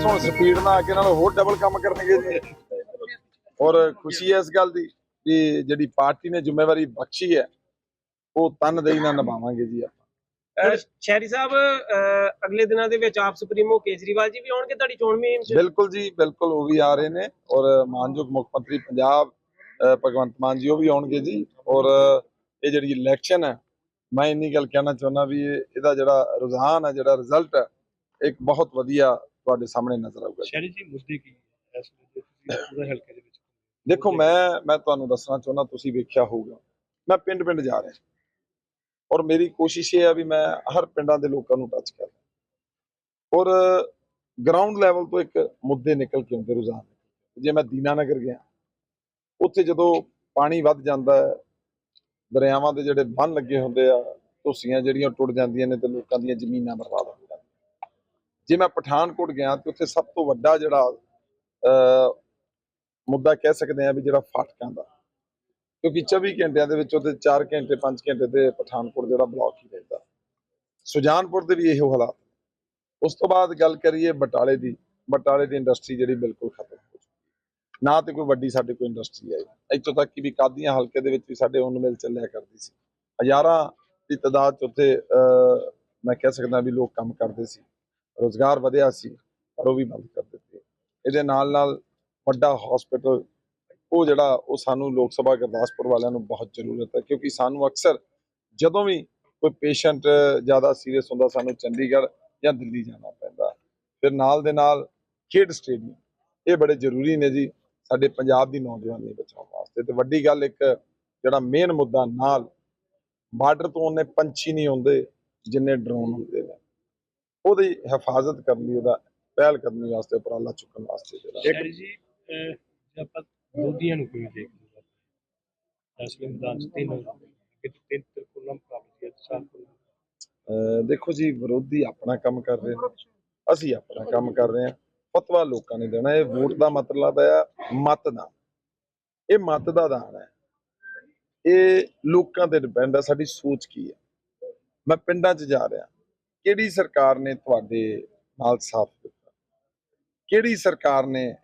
Speed ਨਾਲ ਆ ਕੇ ਨਾਲ ਹੋਰ ਡਬਲ ਕੰਮ ਕਰਨਗੇ ਜੀ। ਔਰ ਖੁਸ਼ੀ ਹੈ ਇਸ ਗੱਲ ਦੀ ਵੀ ਜਿਹੜੀ ਪਾਰਟੀ ਨੇ ਜ਼ਿੰਮੇਵਾਰੀ ਬਖਸ਼ੀ ਹੈ ਉਹ ਤਨਦੇਹੀ ਨਾਲ ਨਿਭਾਵਾਂਗੇ ਜੀ ਆਪਾਂ। ਸ਼ਹਿਰੀ ਸਾਹਿਬ ਅਗਲੇ ਦਿਨਾਂ ਦੇ ਵਿੱਚ ਆਪ ਸੁਪਰੀਮੋ ਕੇਜਰੀਵਾਲ ਜੀ ਵੀ ਆਉਣਗੇ ਤੁਹਾਡੀ ਚੋਣ 'ਚ? ਬਿਲਕੁਲ ਜੀ ਬਿਲਕੁਲ ਉਹ ਵੀ ਆ ਰਹੇ ਨੇ ਔਰ ਮਾਨਯੋਗ ਮੁੱਖ ਮੰਤਰੀ ਪੰਜਾਬ ਭਗਵੰਤ ਮਾਨ ਜੀ ਉਹ ਵੀ ਆਉਣਗੇ ਜੀ। ਔਰ ਇਹ ਜਿਹੜੀ ਇਲੈਕਸ਼ਨ ਹੈ ਮੈਂ ਇੰਨੀ ਗੱਲ ਕਹਿਣਾ ਚਾਹੁੰਦਾ ਵੀ ਇਹ- ਇਹਦਾ ਜਿਹੜਾ ਰੁਝਾਨ ਹੈ ਜਿਹੜਾ ਰਿਜ਼ਲਟ ਹੈ ਇੱਕ ਬਹੁਤ ਵਧੀਆ ਤੁਹਾਡੇ ਸਾਹਮਣੇ ਨਜ਼ਰ ਆਊਗਾ ਸ਼ਹਿਰੀ ਜੀ ਮੁੱਦੇ ਕੀ ਹੈ? ਇਸ ਵੇਲੇ ਤੁਸੀਂ ਪੂਰੇ ਹਲਕੇ ਦੇ ਵਿੱਚ ਦੇਖੋ ਮੈਂ ਮੈਂ ਤੁਹਾਨੂੰ ਦੱਸਣਾ ਚਾਹੁੰਦਾ ਤੁਸੀਂ ਵੇਖਿਆ ਹੋਊਗਾ। ਮੈਂ ਪਿੰਡ ਪਿੰਡ ਜਾ ਰਿਹਾ। ਔਰ ਮੇਰੀ ਕੋਸ਼ਿਸ਼ ਇਹ ਹੈ ਵੀ ਮੈਂ ਹਰ ਪਿੰਡਾਂ ਦੇ ਲੋਕਾਂ ਨੂੰ ਟੱਚ ਕਰਾਂ। ਔਰ ਗਰਾਊਂਡ ਲੈਵਲ ਤੋਂ ਇੱਕ ਮੁੱਦੇ ਨਿਕਲ ਕੇ ਆਉਂਦੇ ਰੁਝਾਨ ਜੇ ਮੈਂ ਦੀਨਾਨਗਰ ਗਿਆ ਉੱਥੇ ਜਦੋਂ ਪਾਣੀ ਵੱਧ ਜਾਂਦਾ ਹੈ ਦਰਿਆਵਾਂ ਦੇ ਜਿਹੜੇ ਬੰਨ ਲੱਗੇ ਹੁੰਦੇ ਆ ਧੁੱਸੀਆਂ ਜਿਹੜੀਆਂ ਟੁੱਟ ਜਾਂਦੀਆਂ ਨੇ ਤੇ ਲੋਕਾਂ ਦੀਆਂ ਜ਼ਮੀਨਾਂ ਬਰਬਾਦ ਜੇ ਮੈਂ ਪਠਾਨਕੋਟ ਗਿਆ ਤੇ ਉੱਥੇ ਸਭ ਤੋਂ ਵੱਡਾ ਜਿਹੜਾ ਮੁੱਦਾ ਕਹਿ ਸਕਦੇ ਆ ਵੀ ਜਿਹੜਾ ਫਾਟਕਾਂ ਦਾ। ਕਿਉਂਕਿ 24 ਘੰਟਿਆਂ ਦੇ ਵਿੱਚ ਉਹਦੇ 4 ਘੰਟੇ 5 ਘੰਟੇ ਤੇ ਪਠਾਨਕੋਟ ਜਿਹੜਾ ਬਲੌਕ ਹੀ ਰਹਿੰਦਾ। ਸੁਜਾਨਪੁਰ ਦੇ ਵੀ ਇਹੋ ਹਾਲਾਤ ਉਸ ਤੋਂ ਬਾਅਦ ਗੱਲ ਕਰੀਏ ਬਟਾਲੇ ਦੀ। ਬਟਾਲੇ ਦੀ ਇੰਡਸਟਰੀ ਜਿਹੜੀ ਬਿਲਕੁਲ ਖਤਮ ਹੋ ਚੁੱਕੀ ਨਾ ਤੇ ਕੋਈ ਵੱਡੀ ਸਾਡੇ ਕੋਈ ਇੰਡਸਟਰੀ ਆਈ। ਇੱਥੋਂ ਤੱਕ ਕਿ ਵੀ ਕਾਦੀਆਂ ਹਲਕੇ ਦੇ ਵਿੱਚ ਵੀ ਸਾਡੇ ਉਨ ਮਿਲ ਚੱਲਿਆ ਕਰਦੀ ਸੀ। ਹਜ਼ਾਰਾਂ ਦੀ ਤਦਾਦ 'ਚ ਉੱਥੇ ਮੈਂ ਕਹਿ ਸਕਦਾ ਵੀ ਲੋਕ ਕੰਮ ਕਰਦੇ ਸੀ। ਰੋਜ਼ਗਾਰ ਵਧਿਆ ਸੀ, ਪਰ ਉਹ ਵੀ ਬੰਦ ਕਰ ਦਿੱਤੇ। ਇਹਦੇ ਨਾਲ ਨਾਲ ਵੱਡਾ ਹਸਪੀਟਲ ਉਹ ਜਿਹੜਾ, ਉਹ ਸਾਨੂੰ ਲੋਕ ਸਭਾ ਗੁਰਦਾਸਪੁਰ ਵਾਲਿਆਂ ਨੂੰ ਬਹੁਤ ਜ਼ਰੂਰਤ ਹੈ, ਕਿਉਂਕਿ ਸਾਨੂੰ ਅਕਸਰ ਜਦੋਂ ਵੀ ਕੋਈ ਪੇਸ਼ੈਂਟ ਜ਼ਿਆਦਾ ਸੀਰੀਅਸ ਹੁੰਦਾ, ਸਾਨੂੰ ਚੰਡੀਗੜ੍ਹ ਜਾਂ ਦਿੱਲੀ ਜਾਣਾ ਪੈਂਦਾ। ਫਿਰ ਨਾਲ ਦੇ ਨਾਲ ਖੇਡ ਸਟੇਡੀਅਮ ਇਹ ਬੜੇ ਜ਼ਰੂਰੀ ਨੇ ਜੀ, ਸਾਡੇ ਪੰਜਾਬ ਦੀ ਨੌਜਵਾਨੀ ਬਚਾਉਣ ਵਾਸਤੇ। ਤੇ ਵੱਡੀ ਗੱਲ ਇੱਕ, ਜਿਹੜਾ ਮੇਨ ਮੁੱਦਾ ਨਾਲ, ਬਾਰਡਰ ਤੋਂ ਉਹਨੇ ਪੰਛੀ ਨਹੀਂ ਹੁੰਦੇ ਜਿੰਨੇ ਡਰੋਨ ਹੁੰਦੇ ਨੇ। ਉਹਦੀ ਹਿਫਾਜ਼ਤ ਕਰਨ ਲਈ ਉਹਦਾ ਪਹਿਲ ਕਦਮੀ ਵਾਸਤੇ ਉਪਰਾਲਾ ਚੁੱਕਣ ਵਾਸਤੇ ਜਿਹੜਾ। ਸ਼ਹਿਰੀ ਜੀ ਆਪਾਂ ਦੋਧੀਆਂ ਨੂੰ ਕਿਵੇਂ ਦੇਖਦੇ ਹੋ ਇਸ ਵੇਲੇ ਮੈਦਾਨ 'ਚ ਤਿੰਨ ਕਿ ਤਿੰਨ ਤਿਰਕੁਲਾ ਮੁਕਾਬਲੇ ਹੈ ਚਾਰ ਕੁਲਾ। ਅਹ ਦੇਖੋ ਜੀ ਵਿਰੋਧੀ ਆਪਣਾ ਕੰਮ ਕਰ ਰਹੇ ਨੇ ਅਸੀਂ ਆਪਣਾ ਕੰਮ ਕਰ ਰਹੇ ਹਾਂ ਫਤਵਾ ਲੋਕਾਂ ਨੇ ਦੇਣਾ ਇਹ ਵੋਟ ਦਾ ਮਤਲਬ ਹੈ ਮਤਦਾਨ ਇਹ ਮਤ ਦਾ ਦਾਨ ਹੈ। ਇਹ ਲੋਕਾਂ ਤੇ ਡਿਪੈਂਡ ਹੈ ਸਾਡੀ ਸੋਚ ਕੀ ਹੈ। ਮੈਂ ਪਿੰਡਾਂ 'ਚ ਜਾ ਰਿਹਾ। ਕਿਹੜੀ ਸਰਕਾਰ ਨੇ ਤੁਹਾਡੇ ਨਾਲ ਸਾਥ ਦਿੱਤਾ? ਕਿਹੜੀ ਸਰਕਾਰ ਨੇ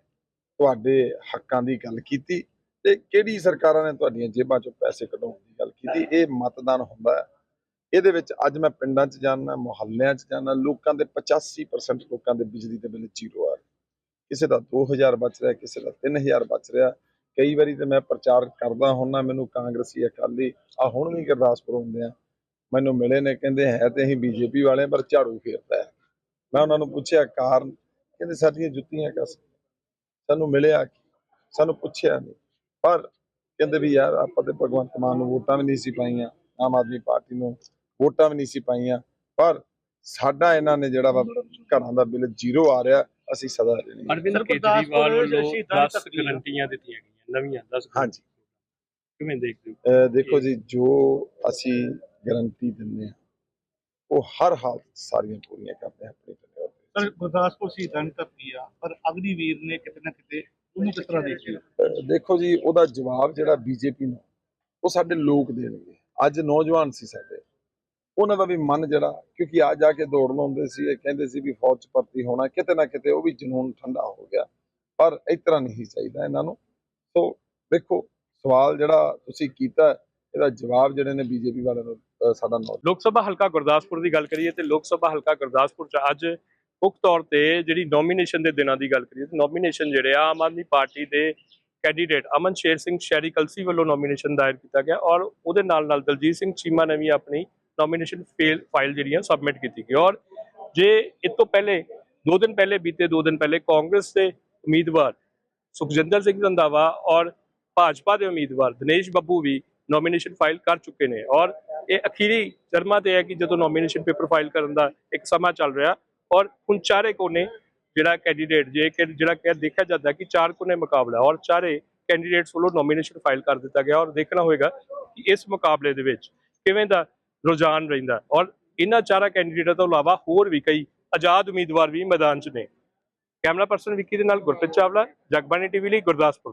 ਤੁਹਾਡੇ ਹੱਕਾਂ ਦੀ ਗੱਲ ਕੀਤੀ ਤੇ ਕਿਹੜੀ ਸਰਕਾਰਾਂ ਨੇ ਤੁਹਾਡੀਆਂ ਜੇਬਾਂ 'ਚੋਂ ਪੈਸੇ ਕਢਾਉਣ ਦੀ ਗੱਲ ਕੀਤੀ? ਇਹ ਮਤਦਾਨ ਹੁੰਦਾ ਹੈ। ਇਹਦੇ ਵਿੱਚ ਅੱਜ ਮੈਂ ਪਿੰਡਾਂ 'ਚ ਜਾਣਾ ਮੁਹੱਲਿਆਂ 'ਚ ਜਾਣਾ ਲੋਕਾਂ ਦੇ 85% ਲੋਕਾਂ ਦੇ ਬਿਜਲੀ ਦੇ ਬਿੱਲ ਜ਼ੀਰੋ ਆ ਰਹੇ। ਕਿਸੇ ਦਾ 2000 ਬਚ ਰਿਹਾ, ਕਿਸੇ ਦਾ 3000 ਬਚ ਰਿਹਾ। ਕਈ ਵਾਰੀ ਤੇ ਮੈਂ ਪ੍ਰਚਾਰ ਕਰਦਾ ਹੁੰਨਾ ਮੈਨੂੰ ਕਾਂਗਰਸੀ ਅਕਾਲੀ ਆ ਹੁਣ ਵੀ ਗੁਰਦਾਸਪੁਰ ਹੁੰਦੇ ਆ। ਮੈਨੂੰ ਮਿਲੇ ਨੇ ਕਹਿੰਦੇ ਹੈ ਤੇ ਅਸੀਂ ਬੀਜੇਪੀ ਵਾਲੇ ਪਰ ਝਾੜੂ ਫੇਰਦਾ ਹੈ। ਮੈਂ ਉਹਨਾਂ ਨੂੰ ਪੁੱਛਿਆ ਕਾਰਨ? ਕਹਿੰਦੇ ਸਾਡੀਆਂ ਜੁੱਤੀਆਂ ਕਸ ਸਾਨੂੰ ਮਿਲਿਆ ਕੀ ਸਾਨੂੰ ਪੁੱਛਿਆ ਨਹੀਂ ਪਰ ਕਹਿੰਦੇ ਵੀ ਯਾਰ ਆਪਾਂ ਤੇ ਭਗਵੰਤ ਮਾਨ ਨੂੰ ਵੋਟਾਂ ਵੀ ਨਹੀਂ ਸੀ ਪਾਈਆਂ ਆਮ ਆਦਮੀ ਪਾਰਟੀ ਨੂੰ ਵੋਟਾਂ ਵੀ ਨਹੀਂ ਸੀ ਪਾਈਆਂ। ਪਰ ਸਾਡਾ ਇਹਨਾਂ ਨੇ ਜਿਹੜਾ ਵਾ ਘਰਾਂ ਦਾ ਬਿੱਲ ਜ਼ੀਰੋ ਆ ਰਿਹਾ ਅਸੀਂ ਸਦਾ ਦੇਣੀ ਅਰਵਿੰਦ ਕੇਜਰੀਵਾਲ ਵੱਲੋਂ ਸ਼ਹੀਦਾਂ ਦੀ 10 ਧਰਤੀ ਆ। ਗਰੰਟੀਆਂ ਦਿੱਤੀਆਂ ਗਈਆਂ ਨਵੀਆਂ 10 ਹਾਂਜੀ। ਕਿਵੇਂ ਦੇਖਦੇ ਹੋ? ਦੇਖੋ ਜੀ ਜੋ ਅਸੀਂ ਗਾਰੰਟੀ ਦਿੰਦੇ ਆ। ਉਹ ਹਰ ਹਾਲਤ ਸਾਰੀਆਂ ਪੂਰੀਆਂ ਕਰਦੇ ਆ ਆਪਣੀ ਟੈਨਿਓਰ ਦੇ ਸਰ ਗੁਰਦਾਸਪੁਰ ਸ਼ਹੀਦਾਂ ਦੀ ਧਰਤੀ ਆ ਪਰ ਅਗਨੀਵੀਰ ਨੇ ਕਿਤੇ ਨਾ ਕਿਤੇ ਉਹਨੂੰ ਕਿਸ ਤਰ੍ਹਾਂ ਦੇਖਿਆ? ਅਹ ਦੇਖੋ ਜੀ ਉਹਦਾ ਜਵਾਬ ਜਿਹੜਾ ਬੀਜੇਪੀ ਨੂੰ ਉਹ ਸਾਡੇ ਲੋਕ ਦੇਣਗੇ। ਅੱਜ ਨੌਜਵਾਨ ਸੀ ਸਾਡੇ। ਉਹਨਾਂ ਦਾ ਵੀ ਮਨ ਜਿਹੜਾ ਕਿਉਂਕਿ ਆ ਜਾ ਕੇ ਦੌੜ ਲਾਉਂਦੇ ਸੀ ਇਹ ਕਹਿੰਦੇ ਸੀ ਵੀ ਫੌਜ 'ਚ ਭਰਤੀ ਹੋਣਾ ਕਿਤੇ ਨਾ ਕਿਤੇ ਉਹ ਵੀ ਜਨੂਨ ਠੰਡਾ ਹੋ ਗਿਆ। ਪਰ ਇਸ ਤਰ੍ਹਾਂ ਨਹੀਂ ਚਾਹੀਦਾ ਇਹਨਾਂ ਨੂੰ। ਸੋ ਦੇਖੋ ਸਵਾਲ ਜਿਹੜਾ ਤੁਸੀਂ ਕੀਤਾ ਇਹਦਾ ਜਵਾਬ ਜਿਹੜੇ ਨੇ ਬੀਜੇਪੀ ਵਾਲਿਆਂ ਨੂੰ ਸਾਡਾ ਨੌ ਲੋਕ ਸਭਾ ਹਲਕਾ ਗੁਰਦਾਸਪੁਰ ਦੀ ਗੱਲ ਕਰੀਏ ਤੇ ਲੋਕ ਸਭਾ ਹਲਕਾ ਗੁਰਦਾਸਪੁਰ ਚ ਅੱਜ ਮੁੱਖ ਤੌਰ ਤੇ ਜਿਹੜੀ ਨੋਮੀਨੇਸ਼ਨ ਦੇ ਦਿਨਾਂ ਦੀ ਗੱਲ ਕਰੀਏ ਤੇ ਨੋਮੀਨੇਸ਼ਨ ਜਿਹੜੇ ਆ, ਆਮ ਆਦਮੀ ਪਾਰਟੀ ਦੇ ਕੈਂਡੀਡੇਟ ਅਮਨ ਸ਼ੇਰ ਸਿੰਘ ਸ਼ਹਿਰੀ ਕਲਸੀ ਵੱਲੋਂ ਨੋਮੀਨੇਸ਼ਨ ਦਾਇਰ ਕੀਤਾ ਗਿਆ ਔਰ ਉਹਦੇ ਨਾਲ ਨਾਲ ਦਲਜੀਤ ਸਿੰਘ ਚੀਮਾ ਨੇ ਵੀ ਆਪਣੀ ਨੋਮੀਨੇਸ਼ਨ ਫਾਈਲ ਜਿਹੜੀਆਂ ਸਬਮਿਟ ਕੀਤੀ ਗਈ। ਔਰ ਜੇ ਇਸ ਤੋਂ ਪਹਿਲੇ, ਦੋ ਦਿਨ ਪਹਿਲੇ ਬੀਤੇ, ਦੋ ਦਿਨ ਪਹਿਲੇ ਕਾਂਗਰਸ ਦੇ ਉਮੀਦਵਾਰ ਸੁਖਜਿੰਦਰ ਸਿੰਘ ਰੰਧਾਵਾ ਔਰ ਭਾਜਪਾ ਦੇ ਉਮੀਦਵਾਰ ਦਿਨੇਸ਼ ਬੱਬੂ ਵੀ ਨੋਮੀਨੇਸ਼ਨ ਫਾਈਲ ਕਰ ਚੁੱਕੇ ਨੇ ਔਰ ਇਹ ਅਖੀਰੀ ਚਰਮਾ ਤੇ ਹੈ ਕਿ ਜਦੋਂ ਨੋਮੀਨੇਸ਼ਨ ਪੇਪਰ ਫਾਈਲ ਕਰਨ ਦਾ ਇੱਕ ਸਮਾਂ ਚੱਲ ਰਿਹਾ ਔਰ ਹੁਣ ਚਾਰੇ ਕੋਨੇ ਜਿਹੜਾ ਕੈਂਡੀਡੇਟ ਜੇ ਕਿ ਜਿਹੜਾ ਕਿ ਦੇਖਿਆ ਜਾਂਦਾ ਕਿ ਚਾਰ ਕੋਨੇ ਮੁਕਾਬਲਾ ਔਰ ਚਾਰੇ ਕੈਂਡੀਡੇਟਸ ਵੱਲੋਂ ਨੋਮੀਨੇਸ਼ਨ ਫਾਈਲ ਕਰ ਦਿੱਤਾ ਗਿਆ ਔਰ ਦੇਖਣਾ ਹੋਏਗਾ ਕਿ ਇਸ ਮੁਕਾਬਲੇ ਦੇ ਵਿੱਚ ਕਿਵੇਂ ਦਾ ਰੁਝਾਨ ਰਹਿੰਦਾ ਔਰ ਇਹਨਾਂ ਚਾਰਾਂ ਕੈਂਡੀਡੇਟਾਂ ਤੋਂ ਇਲਾਵਾ ਹੋਰ ਵੀ ਕਈ ਆਜ਼ਾਦ ਉਮੀਦਵਾਰ ਵੀ ਮੈਦਾਨ 'ਚ ਨੇ। ਕੈਮਰਾ ਪਰਸਨ ਵਿੱਕੀ ਦੇ ਨਾਲ ਗੁਰਪ੍ਰੀਤ ਚਾਵਲਾ, ਜਗਬਾਣੀ ਟੀਵੀ ਲਈ ਗੁਰਦਾਸਪੁਰ।